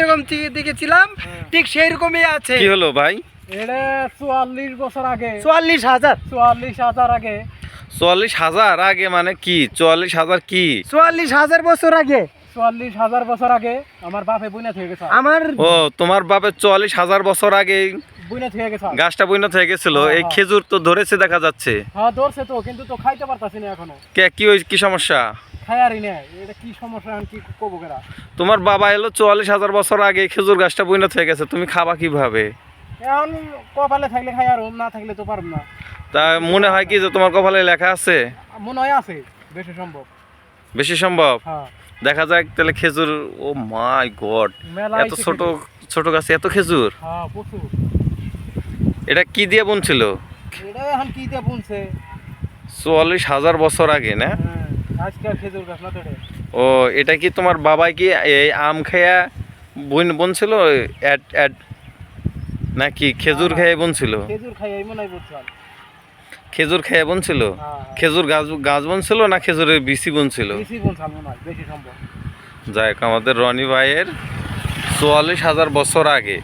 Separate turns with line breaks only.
যেরকম দেখেছিলাম? ঠিক সেই রকমই আছে।
কি হলো ভাই?
এটা চুয়াল্লিশ বছর আগে।
চুয়াল্লিশ হাজার?
চুয়াল্লিশ হাজার আগে।
চুয়াল্লিশ হাজার আগে মানে কি? চুয়াল্লিশ হাজার কি?
চুয়াল্লিশ হাজার বছর আগে।
চুয়াল্লিশ হাজার বছর আগে আমার বাপে বুনে থেকে গেছে।
আমার
ও তোমার বাপের চুয়াল্লিশ হাজার বছর আগে
বুনে থেকে গেছে।
গাছটা পরিণত হয়ে গেছিল।
হ্যাঁ,
এই
হ্যাঁ।
খেজুর তো ধরেছে দেখা যাচ্ছে।
হ্যাঁ ধরছে তো কিন্তু তো খাইতে পারতাছি না এখনও।
কে কি হয়েছে কি সমস্যা?
খায়ারই না এটা কি সমস্যা কি কবো কেরা?
তোমার বাবা এলো চুয়াল্লিশ হাজার বছর আগে খেজুর গাছটা পরিণত হয়ে গেছে তুমি খাবা কীভাবে?
এখন কপালে থাকলে খাই আর না থাকলে তো পারব না।
তা মনে হয় কি যে তোমার কপালে লেখা আছে?
মনে হয় আছে বেশি সম্ভব।
বেশি সম্ভব?
হ্যাঁ।
দেখা যাক তাহলে খেজুর ও মাই গড এত ছোট ছোট গাছে এত খেজুর?
হ্যাঁ
এটা কি দিয়ে বুনছিল?
এটা এখন কি দিয়ে বুনছে?
চুয়াল্লিশ হাজার বছর আগে না?
হ্যাঁ
ও এটা কি তোমার বাবাই কি এই আম খেয়া বুন বুনছিল? এড নাকি খেজুর খেয়ে বুনছিল?
খেজুর মনে হয়
খেয়ে বুনছিল?
হ্যাঁ
খেজুর গাছ গাছ বুনছিল না খেজুরের
বেশি সম্ভব।
যাই হোক, আমাদের রনি ভাইয়ের চুয়াল্লিশ হাজার বছর আগে